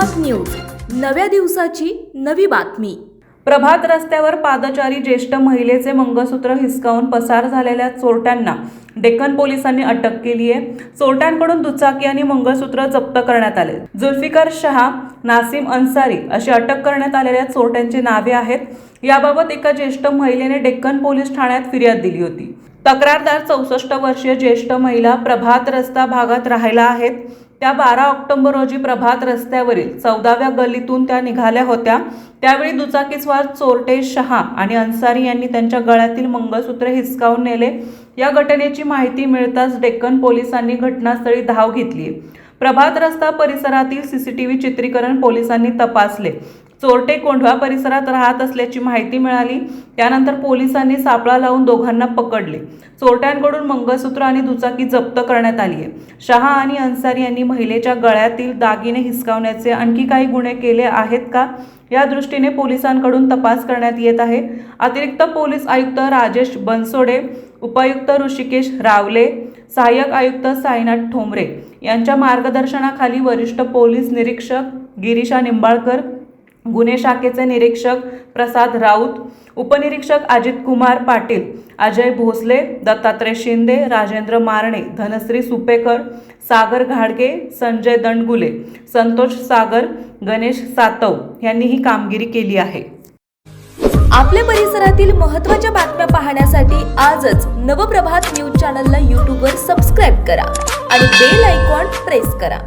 नव्या दिवसाची नवी बातमी. प्रभात रस्त्यावर पादचारी ज्येष्ठ महिलेचे मंगळसूत्र हिसकावून पसार झालेल्या चोरट्यांना डेक्कन पोलिसांनी अटक केली आहे. चोरट्यांकडून दुचाकी आणि मंगळसूत्र जप्त करण्यात आले. जुल्फिकार शहा नासिम अन्सारी अशी अटक करण्यात आलेल्या चोरट्यांची नावे आहेत. याबाबत एका ज्येष्ठ महिलेने डेक्कन पोलीस ठाण्यात फिर्याद दिली होती. तक्रारदार चौसष्ट वर्षीय ज्येष्ठ महिला प्रभात रस्ता भागात राहायला आहेत त्या बारा ऑक्टोबर रोजी प्रभात रस्त्यावरील चौदाव्या गल्लीतून त्या निघाल्या होत्या. त्यावेळी दुचाकीस्वार चोरटे शहा आणि अन्सारी यांनी त्यांच्या गळ्यातील मंगळसूत्र हिसकावून नेले. या घटनेची माहिती मिळताच डेक्कन पोलिसांनी घटनास्थळी धाव घेतली. प्रभात रस्ता परिसरातील सीसीटीव्ही चित्रीकरण पोलिसांनी तपासले. चोरटे कोंढवा परिसरात राहत असल्याची माहिती मिळाली. त्यानंतर पोलिसांनी सापळा लावून दोघांना पकडले. चोरट्यांकडून मंगळसूत्र आणि दुचाकी जप्त करण्यात आली आहे. शहा आणि अन्सारी यांनी महिलेच्या गळ्यातील दागिने हिसकावण्याचे आणखी काही गुन्हे केले आहेत का? या दृष्टीने पोलिसांकडून तपास करण्यात येत आहे. अतिरिक्त पोलीस आयुक्त राजेश बनसोडे उपायुक्त ऋषिकेश रावले सहाय्यक आयुक्त साईनाथ ठोंबरे यांच्या मार्गदर्शनाखाली वरिष्ठ पोलीस निरीक्षक गिरीशा निंबाळकर गुन्हे शाखेचे निरीक्षक प्रसाद राऊत उपनिरीक्षक अजित कुमार पाटील अजय भोसले दत्तात्रय शिंदे राजेंद्र मारणे धनश्री सुपेकर सागर घाडगे संजय दंडगुले संतोष सागर गणेश सातव यांनी ही कामगिरी केली आहे. आपल्या परिसरातील महत्त्वाच्या बातम्या पाहण्यासाठी आजच नवप्रभात न्यूज चॅनलला यूट्यूबवर सबस्क्राईब करा आणि बेल आयकॉन प्रेस करा.